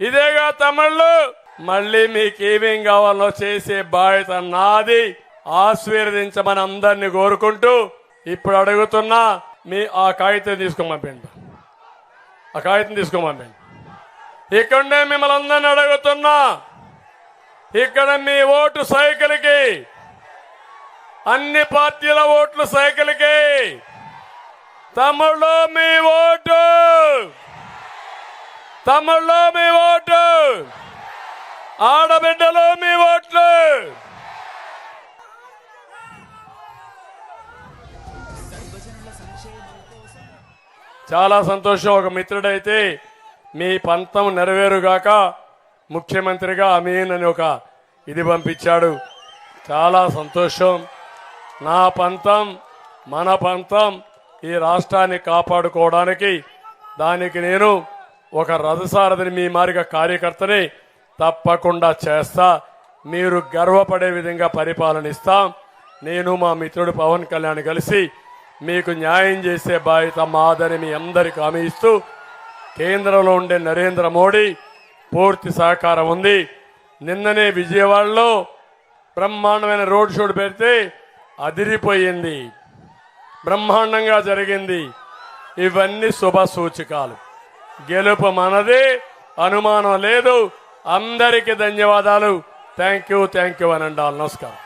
ఇదేగా తమిళ్ళు మళ్ళీ మీకు ఏమేం కావాలో చేసే బాధ్యత నాది. ఆశీర్వదించమని అందరినీ కోరుకుంటూ ఇప్పుడు అడుగుతున్నా మీ ఆ కాగితం తీసుకోమంపండి ఆ కాగితం తీసుకోమంపండి ఇక్కడనే మిమ్మల్ని అందరిని అడుగుతున్నా ఇక్కడ మీ ఓటు సైకిల్కి అన్ని పార్టీల ఓట్లు సైకిల్కి తమ్ముళ్ళు మీ ఓటు తమ్ముళ్ళు మీ ఓటు ఆడబిడ్డలు మీ ఓట్లు. చాలా సంతోషం ఒక మిత్రుడైతే మీ పంతం నెరవేరుగాక ముఖ్యమంత్రిగా అమీన్ అని ఒక ఇది పంపించాడు. చాలా సంతోషం. నా పంతం మన పంతం ఈ రాష్ట్రాన్ని కాపాడుకోవడానికి దానికి నేను ఒక రథసారథిని మీ మారిగా కార్యకర్తని తప్పకుండా చేస్తా. మీరు గర్వపడే విధంగా పరిపాలనిస్తాం నేను మా మిత్రుడు పవన్ కళ్యాణ్ కలిసి మీకు న్యాయం చేసే బాధ్యత మాదని మీ అందరికి హామీ ఇస్తూ కేంద్రంలో ఉండే నరేంద్ర మోడీ పూర్తి సహకారం ఉంది. నిన్ననే విజయవాడలో బ్రహ్మాండమైన రోడ్ షో పెడితే అదిరిపోయింది. బ్రహ్మాండంగా జరిగింది. ఇవన్నీ శుభ సూచకాలు. గెలుపు మనది అనుమానం లేదు. అందరికీ ధన్యవాదాలు. థ్యాంక్ యూ థ్యాంక్ యూ అని అండాలి నమస్కారం.